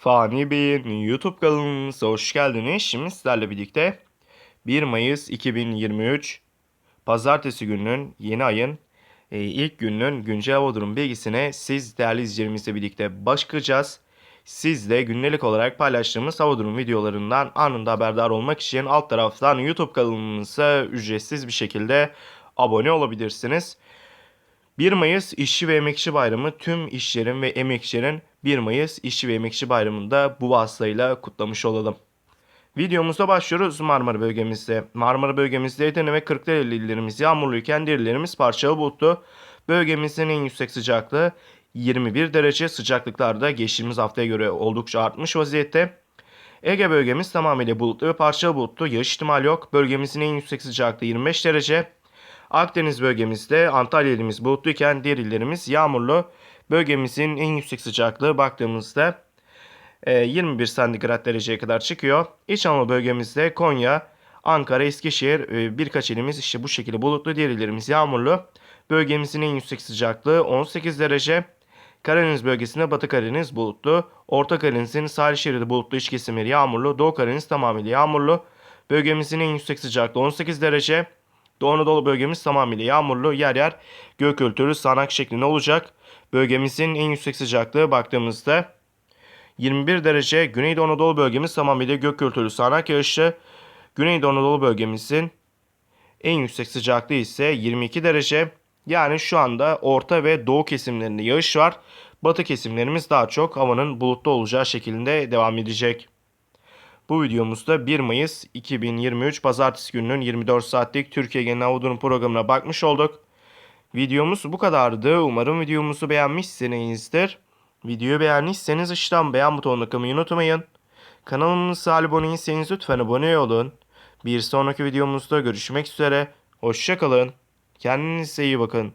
Fani Bey'in YouTube kanalımıza hoş geldiniz. Şimdi sizlerle birlikte 1 Mayıs 2023 Pazartesi gününün yeni ayın e, ilk gününün güncel hava durum bilgisine siz değerli izleyicilerimizle birlikte bakacağız. Siz de günlük olarak paylaştığımız hava durum videolarından anında haberdar olmak için alt taraftan YouTube kanalımıza ücretsiz bir şekilde abone olabilirsiniz. 1 Mayıs İşçi ve Emekçi Bayramı tüm işçilerin ve emekçilerin 1 Mayıs İşçi ve Emekçi Bayramı'nda bu vasıtayla kutlamış olalım. Videomuzda başlıyoruz Marmara bölgemizde. Marmara bölgemizde Edirne ve Kırklareli illerimiz yağmurluyken diğer illerimiz parçalı bulutlu. Bölgemizin en yüksek sıcaklığı 21 derece sıcaklıklarda geçtiğimiz haftaya göre oldukça artmış vaziyette. Ege bölgemiz tamamıyla bulutlu ve parçalı bulutlu. Yağış ihtimali yok. Bölgemizin en yüksek sıcaklığı 25 derece. Akdeniz bölgemizde Antalya ilimiz bulutluyken diğer illerimiz yağmurlu. Bölgemizin en yüksek sıcaklığı baktığımızda e, 21 santigrat dereceye kadar çıkıyor. İç Anadolu bölgemizde Konya, Ankara, Eskişehir e, birkaç ilimiz işte bu şekilde bulutlu. Diğer illerimiz yağmurlu. Bölgemizin en yüksek sıcaklığı 18 derece. Karadeniz bölgesinde Batı Karadeniz bulutlu. Orta Karadeniz'in sahil şeridi bulutlu iç kesimleri yağmurlu. Doğu Karadeniz tamamıyla yağmurlu. Bölgemizin en yüksek sıcaklığı 18 derece. Doğu Anadolu bölgemiz tamamıyla yağmurlu. Yer yer gök örtülü sağanak şeklinde olacak. Bölgemizin en yüksek sıcaklığı baktığımızda 21 derece. Güneydoğu Anadolu bölgemiz tamamıyla gök örtülü sağanak yağışlı. Güneydoğu Anadolu bölgemizin en yüksek sıcaklığı ise 22 derece. Yani şu anda orta ve doğu kesimlerinde yağış var. Batı kesimlerimiz daha çok havanın bulutlu olacağı şekilde devam edecek. Bu videomuzda 1 Mayıs 2023 Pazartesi gününün 24 saatlik Türkiye Genel Hava programına bakmış olduk. Videomuz bu kadardı. Umarım videomuzu beğenmişsinizdir. Videoyu beğendiyseniz aşağıdan beğen butonuna kılmayı unutmayın. Kanalımıza abone değilseniz lütfen abone olun. Bir sonraki videomuzda görüşmek üzere. Hoşçakalın. Kendinize iyi bakın.